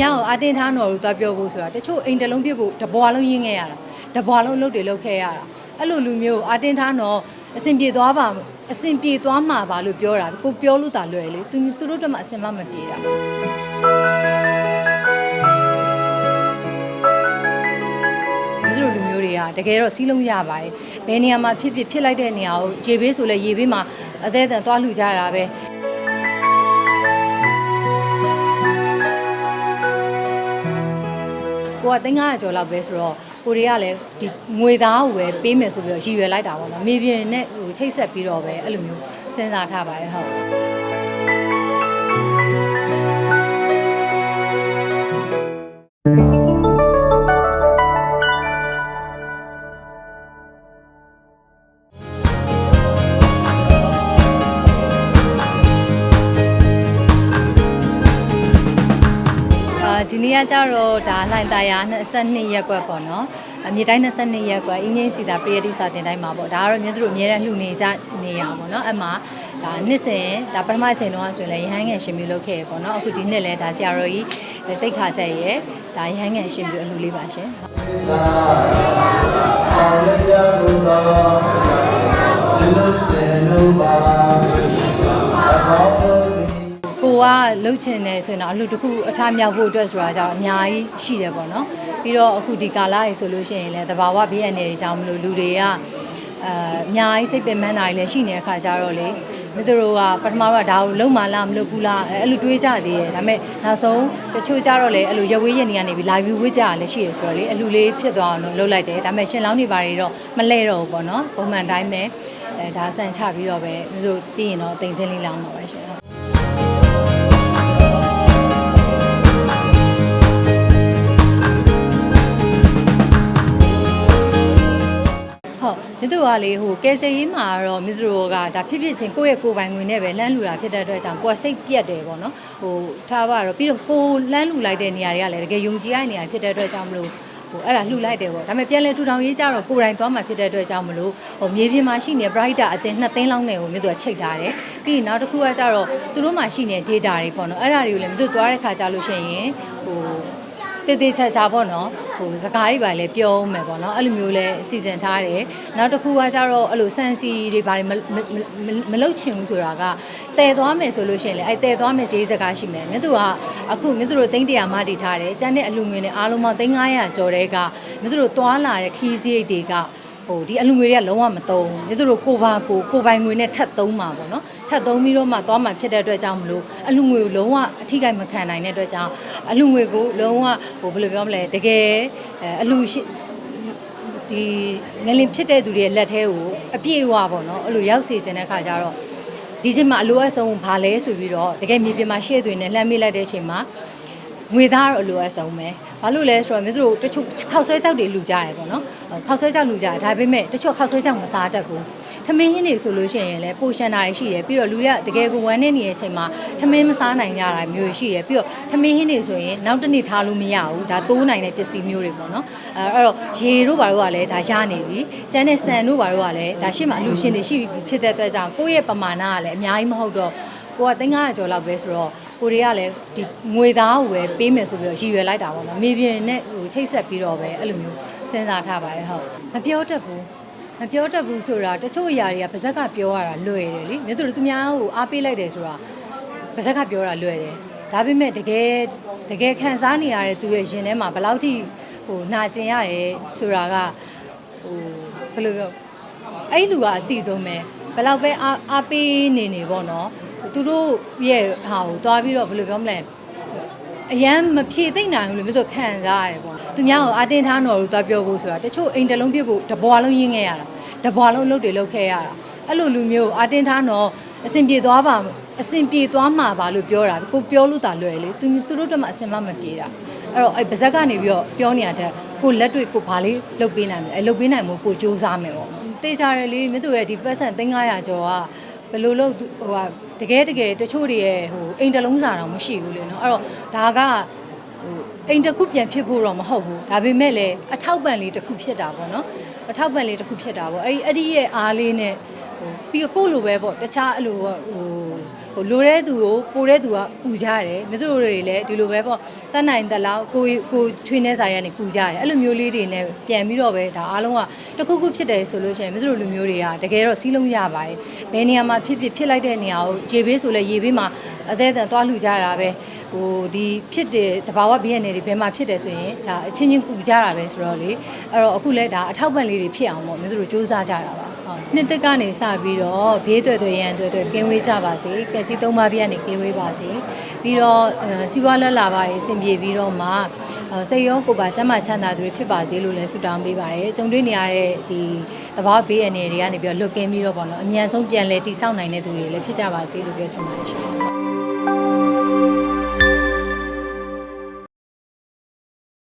များကိုအတင်းထားတော်လို့သွားပြောဖို့ဆိုတာတချို့အိမ်တစ်လုံးပြစ်ဖို့တဘွားလုံးရင်းခဲ့ရတာတဘွားလုံးလုပ်တွေလုပ်ခဲ့ရတာအဲ့လိုလူမျိုးကိုအတင်းထားတော်အစဉ်ပြေသွားပါအစဉ်ပြေသွားမှာပါလို့ပြောတာကိုပြောလို့တာလွယ်လေသူသူတို့တော့မှအစဉ်မမပြေတာမတို့လူမျိုးတွေကတကယ်တော့စီးလုံးရပါတယ်ဘယ်နေရာမှာဖြစ်ဖြစ်ဖြစ်လိုက်တဲ့နေရာကိုရေဘေးဆိုလဲရေဘေးမှာအသေးအံသွားလှူကြတာပဲ ကိုက3900ကျော်လောက်ပဲဆိုတော့ကိုတွေကလည်းဒီငွေသားကိုပဲပေးမယ်ဆိုပြီးတော့ရည်ရွယ်လိုက်တာပေါ့နော်မြေပြင်နဲ့ဟိုချိတ်ဆက်ပြီးတော့ပဲအဲ့လိုမျိုးစဉ်းစားထားပါတယ်ဟုတ် ဒီနေ့ကကြတော့ဒါလှိုင်သာယာ22ရက်ကွက်ပေါ့နော်အမြေတိုင်း22ရက်ကွက်အင်းငိမ့်စီတာပရိယတိစာတင်တိုင်းမှာပေါ့ဒါကတော့မြတ်တို့အများနဲ့လှူနေကြနေရပေါ့နော်အမှဒါနှစ်စဉ်ဒါပထမအချိန်တုန်းကဆိုရင်လည်းရဟန်းငယ်ရှင်မျိုးလုပ်ခဲ့ရပေါ့နော်အခုဒီနှစ်လည်းဒါဆရာတော်ကြီးတိတ်ခါကြက်ရဲ့ဒါရဟန်းငယ်ရှင်မျိုးအလှူလေးပါရှင်ဆောင်ရကြကုန်သောဒီလိုစေ လှုပ်ချင်တယ်ဆိုရင်တော့အလှတစ်ခုအထားမြောက်ဖို့အတွက်ဆိုတာကြတော့အများကြီးရှိတယ်ပေါ့နော်ပြီးတော့အခုဒီကာလကြီးဆိုလို့ရှိရင်လည်းတဘာဝဘေးရန်တွေကြောင့်မလို့လူတွေကအာအများကြီးစိတ်ပင်ပန်းတာတွေလည်းရှိနေတဲ့အခါကျတော့လေမိသူတို့ကပထမတော့ဒါကိုလုံးမလားမလုပ်ဘူးလားအဲအဲ့လိုတွေးကြသေးတယ်ဒါပေမဲ့နောက်ဆုံးတချို့ကြတော့လေအဲ့လိုရဝေးရနေကနေပြီး live view ဝေးကြရလည်းရှိရဆိုတော့လေအလူလေးဖြစ်သွားအောင်လို့လုပ်လိုက်တယ်ဒါပေမဲ့ရှင်လောင်းနေပါတွေတော့မလဲတော့ဘူးပေါ့နော်ပုံမှန်တိုင်းပဲအဲဒါဆန်ချပြီးတော့ပဲမိသူတို့ပြီးရင်တော့တင်စင်းလေးလောင်းတော့ပါရှင် ဟုတ်မြတို့ကလေဟိုကယ်ဆယ်ရေးမှာတော့မြတို့ကဒါဖြစ်ဖြစ်ချင်းကိုယ့်ရဲ့ကိုယ်ပိုင်ငွေနဲ့ပဲလမ်းလူတာဖြစ်တဲ့အတွက်ကြောင့်ကိုယ်ကစိတ်ပြက်တယ်ပေါ့နော်ဟိုထားပါတော့ပြီးတော့ကိုယ်လမ်းလူလိုက်တဲ့နေရာတွေကလည်းတကယ်ယုံကြည်ရတဲ့နေရာဖြစ်တဲ့အတွက်ကြောင့်မလို့ဟိုအဲ့ဒါလှူလိုက်တယ်ပေါ့ဒါပေမဲ့ပြန်လဲထူထောင်ရေးကြတော့ကိုယ်တိုင်သွားမှဖြစ်တဲ့အတွက်ကြောင့်မလို့ဟိုမြေပြင်မှာရှိနေ brighter အတင်နှစ်သိန်းလောက်နဲ့ကိုမြတို့ကချိန်ထားတယ်ပြီးရင်နောက်တစ်ခုကကြတော့သူတို့မှာရှိနေတဲ့ data တွေပေါ့နော်အဲ့ဒါတွေကိုလည်းမြတို့သွားတဲ့ခါကြလို့ရှိရင်ဟို တေးသေးချာချာပေါ့နော်ဟိုစကားတွေပါလေပြောဦးမယ်ပေါ့နော်အဲ့လိုမျိုးလဲစီစဉ်ထားတယ်နောက်တစ်ခုကကြတော့အဲ့လိုစန်စီတွေဘာတွေမမမမလုပ်ချင်ဘူးဆိုတာကတည်သွားမယ်ဆိုလို့ရှိရင်လေအဲ့တည်သွားမယ်ဈေးစကားရှိမယ်မြတ်သူကအခုမြတ်သူတို့သိန်းတရာမတည်ထားတယ်ကျန်တဲ့အလူငွေနဲ့အားလုံးပေါင်းသိန်း900ကျော်တဲ့ကမြတ်သူတို့သွားလာတဲ့ခီးစရိတ်တွေက ဟိုဒီအလူငွေတွေကလုံးဝမသုံးဘူးမြတ်သူတို့ကိုပါကိုကိုပိုင်ငွေနဲ့ထပ်သုံးမှာပေါ့နော်ထပ်သုံးပြီးတော့မှသွားမှဖြစ်တဲ့အတွက်ကြောင့်မလို့အလူငွေကိုလုံးဝအထိကိမခံနိုင်တဲ့အတွက်ကြောင့်အလူငွေကိုလုံးဝဟိုဘယ်လိုပြောမလဲတကယ်အဲအလူရှိဒီငလင်ဖြစ်တဲ့သူတွေရဲ့လက်ထဲကိုအပြည့်အဝပေါ့နော်အဲ့လိုရောက်စေချင်တဲ့ခါကျတော့ဒီချိန်မှာအလိုအပ်ဆုံးဘာလဲဆိုပြီးတော့တကယ်မြေပြင်မှာရှေ့သွင်းနဲ့လှမ်းမိလိုက်တဲ့အချိန်မှာ ငွေသားတော့အလိုအပ်ဆုံးပဲဘာလို့လဲဆိုတော့မြို့တို့တချို့ခောက်ဆွဲကြောက်တွေလူကြရတယ်ပေါ့နော်ခောက်ဆွဲကြောက်လူကြတယ်ဒါပေမဲ့တချို့ခောက်ဆွဲကြောက်မစားတတ်ဘူးထမင်းဟင်းတွေဆိုလို့ရှိရင်လည်းပိုရှန်တာတွေရှိတယ်ပြီးတော့လူတွေကတကယ်ကိုဝမ်းနေနေတဲ့အချိန်မှာထမင်းမစားနိုင်ကြတာမျိုးရှိတယ်ပြီးတော့ထမင်းဟင်းတွေဆိုရင်နောက်တစ်နေ့ထားလို့မရဘူးဒါတိုးနိုင်တဲ့ပစ္စည်းမျိုးတွေပေါ့နော်အဲအဲ့တော့ရေတို့ဘာတို့ကလည်းဒါရနေပြီကျန်တဲ့ဆန်တို့ဘာတို့ကလည်းဒါရှေ့မှာအလူရှင်တွေရှိပြီဖြစ်တဲ့အတွက်ကြောင့်ကိုယ့်ရဲ့ပမာဏကလည်းအများကြီးမဟုတ်တော့ ကိုက3900ကျော်လောက်ပဲဆိုတော့ကိုတွေကလည်းဒီငွေသားကိုပဲပေးမယ်ဆိုပြီးတော့ရည်ရွယ်လိုက်တာပေါ့နော်မြေပြင်နဲ့ဟိုချိတ်ဆက်ပြီးတော့ပဲအဲ့လိုမျိုးစဉ်းစားထားပါတယ်ဟုတ်မပြောတတ်ဘူးမပြောတတ်ဘူးဆိုတာတချို့အရာတွေကပါဇက်ကပြောရတာလွယ်တယ်လေမြတ်တို့သူများကိုအားပေးလိုက်တယ်ဆိုတာပါဇက်ကပြောတာလွယ်တယ်ဒါပေမဲ့တကယ်တကယ်ခံစားနေရတဲ့သူရဲ့ရင်ထဲမှာဘယ်လောက်ထိဟိုနာကျင်ရတယ်ဆိုတာကဟိုဘယ်လိုပြောအဲ့လူကအတိဆုံးပဲဘယ်လောက်ပဲအားအားပေးနေနေပေါ့နော် သူတို့ရဲ့ဟာကိုသွားပြီးတော့ဘယ်လိုပြောမလဲအရန်မဖြည့်သိမ့်နိုင်ဘူးလို့မျိုးဆိုခံစားရတယ်ပေါ့သူများကိုအတင်းထားတော်လို့သွားပြောဖို့ဆိုတာတချို့အိမ်တစ်လုံးပြစ်ဖို့တဘွားလုံးရင်းခဲ့ရတာတဘွားလုံးလုပ်တွေလုပ်ခဲ့ရတာအဲ့လိုလူမျိုးကိုအတင်းထားတော်အစဉ်ပြေသွားပါအစဉ်ပြေသွားမှာပါလို့ပြောတာကိုပြောလို့တာလွယ်လေသူသူတို့တော့မှအစဉ်မမပြေတာအဲ့တော့အဲ့ပါဇက်ကနေပြီးတော့ပြောနေရတဲ့ကိုလက်တွေကိုဘာလေးလုပ်ပေးနိုင်မလဲအဲ့လုပ်ပေးနိုင်မှုကိုစူးစမ်းမယ်ပေါ့တေချာတယ်လေမြတ်သူရဲ့ဒီပတ်စံ3500ကျော်ကဘယ်လိုလုပ်ဟိုဟာ တကယ်တကယ်တချို့တွေရဲ့ဟိုအိမ်တစ်လုံးစာတော့မရှိဘူးလေနော်အဲ့တော့ဒါကဟိုအိမ်တစ်ခုပြန်ဖြစ်ဖို့တော့မဟုတ်ဘူးဒါပေမဲ့လည်းအထောက်ပံ့လေးတစ်ခုဖြစ်တာပေါ့နော်အထောက်ပံ့လေးတစ်ခုဖြစ်တာပေါ့အဲ့ဒီအဲ့ဒီရဲ့အားလေးနဲ့ဟိုပြီးတော့ကိုယ့်လိုပဲပေါ့တခြားအဲ့လိုဟို ဟိုလိုတဲ့သူကိုပိုတဲ့သူကပူကြတယ်မြတ်တို့တွေလည်းဒီလိုပဲပေါ့တတ်နိုင်တဲ့လောက်ကိုကိုချွေးနေစားရကနေပူကြတယ်အဲ့လိုမျိုးလေးတွေနဲ့ပြန်ပြီးတော့ပဲဒါအားလုံးကတစ်ခုခုဖြစ်တယ်ဆိုလို့ရှိရင်မြတ်တို့လူမျိုးတွေကတကယ်တော့စီးလုံးရပါတယ်ဘယ်နေရာမှာဖြစ်ဖြစ်ဖြစ်လိုက်တဲ့နေရာကိုရေဘေးဆိုလဲရေဘေးမှာအသေးအတန်သွားလှူကြတာပဲ ဟိုဒီဖြစ်တယ်တဘာဝဘေးရနေတွေဘယ်မှာဖြစ်တယ်ဆိုရင်ဒါအချင်းချင်းပူကြတာပဲဆိုတော့လေအဲ့တော့အခုလဲဒါအထောက်ပံ့လေးတွေဖြစ်အောင်ပေါ့မြတ်တို့စူးစမ်းကြတာပါဟုတ်နှစ်သက်ကနေစပြီးတော့ဘေးတွေ့တွေ့ရန်တွေ့တွေ့ကင်းဝေးကြပါစေကက်ကြီးသုံးပါးပြည့်ကနေကင်းဝေးပါစေပြီးတော့အဲစီးပွားလက်လာပါတယ်အဆင်ပြေပြီးတော့မှအဲစိတ်ရောကိုယ်ပါကျန်းမာချမ်းသာတွေဖြစ်ပါစေလို့လည်းဆုတောင်းပေးပါတယ်ကြုံတွေ့နေရတဲ့ဒီတဘာဝဘေးရနေတွေကနေပြီးတော့လွတ်ကင်းပြီးတော့ပေါ့နော်အမြန်ဆုံးပြန်လဲတည်ဆောက်နိုင်တဲ့သူတွေလည်းဖြစ်ကြပါစေလို့ပြောချင်ပါတယ်ရှင်